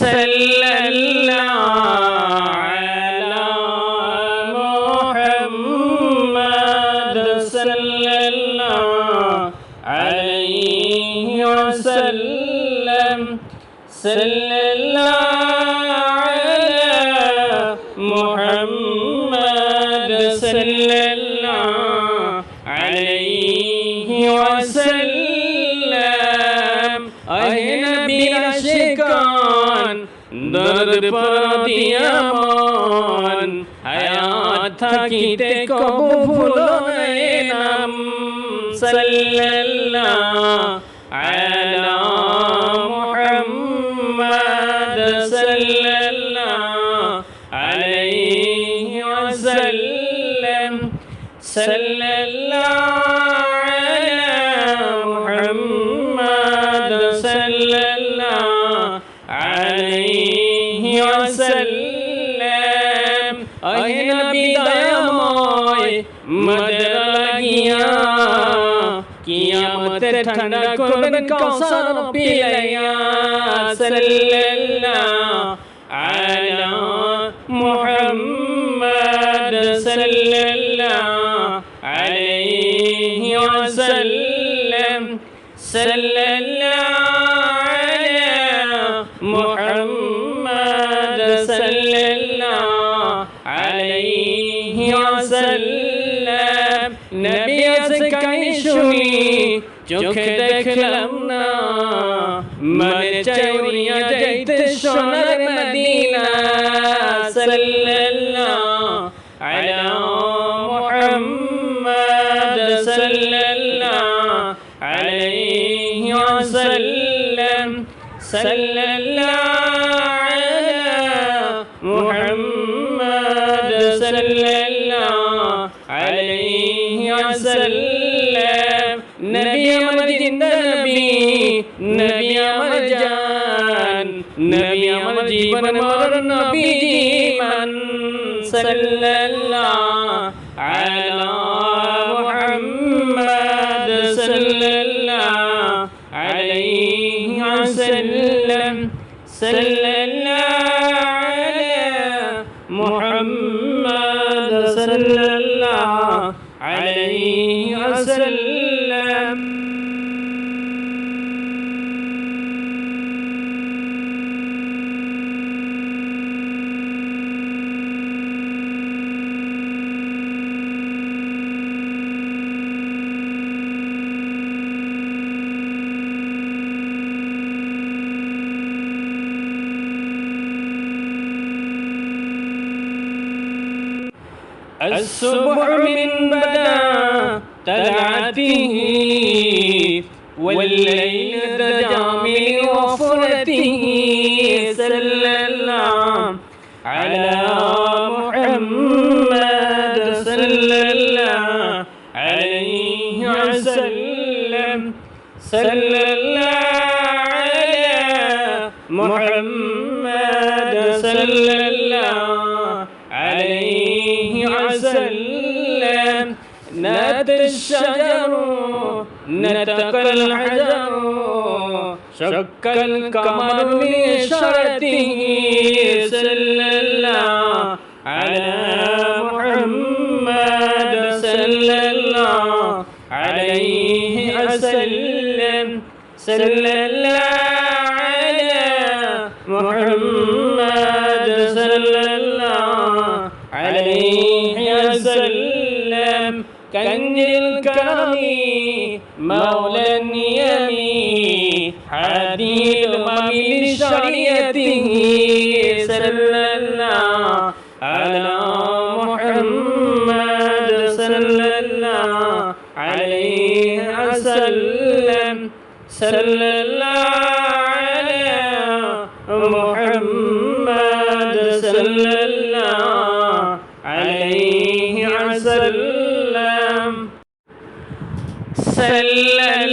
صلى الله على محمد صلى الله عليه وسلم صلى الله على محمد صلى الله عليه وسلم أي نبينا দরদ পদিয়ামন হায়াত থাকিতে কবু ভুলো নাম সাল্লাল্লাহু আলা মুহাম্মদ সাল্লাল্লাহু আলাইহি ওয়াসাল্লাম সাল্লাল্লাহু আলা وسلم اے نبی دمائے مدر لگیاں۔ قیامت ٹھنڈا کرن کوثر پی لیاں صلی اللہ علی محمد، صلی اللہ ওয়াসাল্লাম নবী আজকাই শুনি চোখে দেখলাম না মনে চাউরিয়া যাইতে সোনার মদিনা সাল্লাল্লাহু আলা মুহাম্মদ সাল্লাল্লাহু আলাইহি ওয়াসাল্লাম সাল্লাল্লাহু আলা মুহাম্মদ সাল্লাল্লাহু নবী আমার জান নবী আমার জীবন মর নবী জীবন সাল্লাল্লাহু আলা মুহাম্মদ সাল্লাল্লাহু আলাইহি ওয়াসাল্লাম সাল্লাল্লাহু الصبح من بدا طلعته والليل دجى من وفرته صلى الله على محمد صلى الله عليه وسلم صلى الله على محمد صلى الله نات الشجر نتق الحجر شك القمر لإشارته صلى الله على محمد صلى الله عليه وسلم. صلى الله على محمد الكرم مولى اليمين حدي الأمم لشريعته صلى الله على محمد صلى الله عليه وسلم صلى الله على محمد صلى الله عليه وسلم. وسلم